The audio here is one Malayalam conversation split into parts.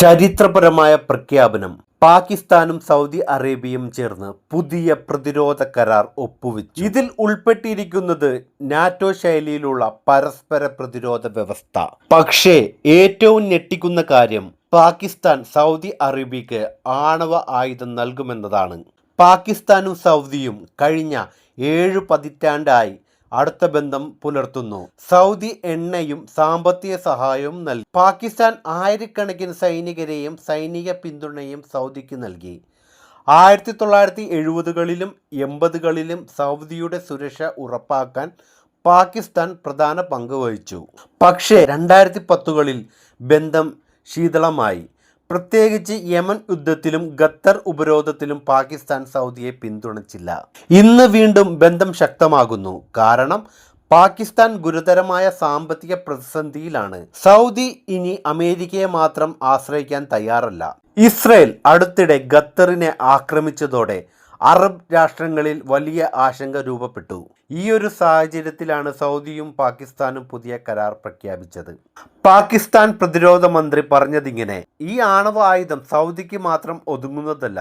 ചരിത്രപരമായ പ്രഖ്യാപനം പാകിസ്ഥാനും സൗദി അറേബ്യയും ചേർന്ന് പുതിയ പ്രതിരോധ കരാർ ഒപ്പുവെച്ചു. ഇതിൽ ഉൾപ്പെട്ടിരിക്കുന്നത് നാറ്റോ ശൈലിയിലുള്ള പരസ്പര പ്രതിരോധ വ്യവസ്ഥ. പക്ഷേ ഏറ്റവും ഞെട്ടിക്കുന്ന കാര്യം പാകിസ്ഥാൻ സൗദി അറേബ്യക്ക് ആണവ ആയുധം നൽകുമെന്നതാണ്. പാകിസ്ഥാനും സൗദിയും കഴിഞ്ഞ ഏഴു പതിറ്റാണ്ടായി അടുത്ത ബന്ധം പുലർത്തുന്നു. സൗദി എണ്ണയും സാമ്പത്തിക സഹായവും നൽകി. പാകിസ്ഥാൻ ആയിരക്കണക്കിന് സൈനികരെയും സൈനിക പിന്തുണയും സൗദിക്ക് നൽകി. ആയിരത്തി തൊള്ളായിരത്തി എഴുപതുകളിലും എൺപതുകളിലും സൗദിയുടെ സുരക്ഷ ഉറപ്പാക്കാൻ പാകിസ്ഥാൻ പ്രധാന പങ്ക് വഹിച്ചു. പക്ഷേ രണ്ടായിരത്തി പത്തുകളിൽ ബന്ധം ശീതളമായി. പ്രത്യേകിച്ച് യമൻ യുദ്ധത്തിലും ഖത്തർ ഉപരോധത്തിലും പാകിസ്ഥാൻ സൗദിയെ പിന്തുണച്ചില്ല. ഇന്ന് വീണ്ടും ബന്ധം ശക്തമാകുന്നു. കാരണം പാകിസ്ഥാൻ ഗുരുതരമായ സാമ്പത്തിക പ്രതിസന്ധിയിലാണ്. സൗദി ഇനി അമേരിക്കയെ മാത്രം ആശ്രയിക്കാൻ തയ്യാറല്ല. ഇസ്രയേൽ അടുത്തിടെ ഖത്തറിനെ ആക്രമിച്ചതോടെ അറബ് രാഷ്ട്രങ്ങളിൽ വലിയ ആശങ്ക രൂപപ്പെട്ടു. ഈ ഒരു സാഹചര്യത്തിലാണ് സൗദിയും പാകിസ്ഥാനും പുതിയ കരാർ പ്രഖ്യാപിച്ചത്. പാകിസ്ഥാൻ പ്രതിരോധ മന്ത്രി പറഞ്ഞതിങ്ങനെ ഈ ആണവ ആയുധം സൗദിക്ക് മാത്രം ഒതുങ്ങുന്നതല്ല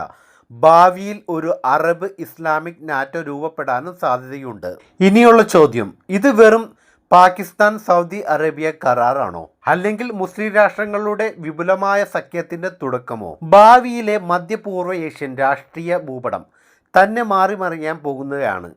ഭാവിയിൽ ഒരു അറബ് ഇസ്ലാമിക് നാറ്റോ രൂപപ്പെടാനും സാധ്യതയുണ്ട്. ഇനിയുള്ള ചോദ്യം ഇത് വെറും പാകിസ്ഥാൻ സൗദി അറേബ്യ കരാറാണോ? അല്ലെങ്കിൽ മുസ്ലിം രാഷ്ട്രങ്ങളുടെ വിപുലമായ സഖ്യത്തിന്റെ തുടക്കമോ? ഭാവിയിലെ മധ്യപൂർവ ഏഷ്യൻ രാഷ്ട്രീയ ഭൂപടം തന്നെ മാറി മറിയാൻ പോകുന്നതാണ്.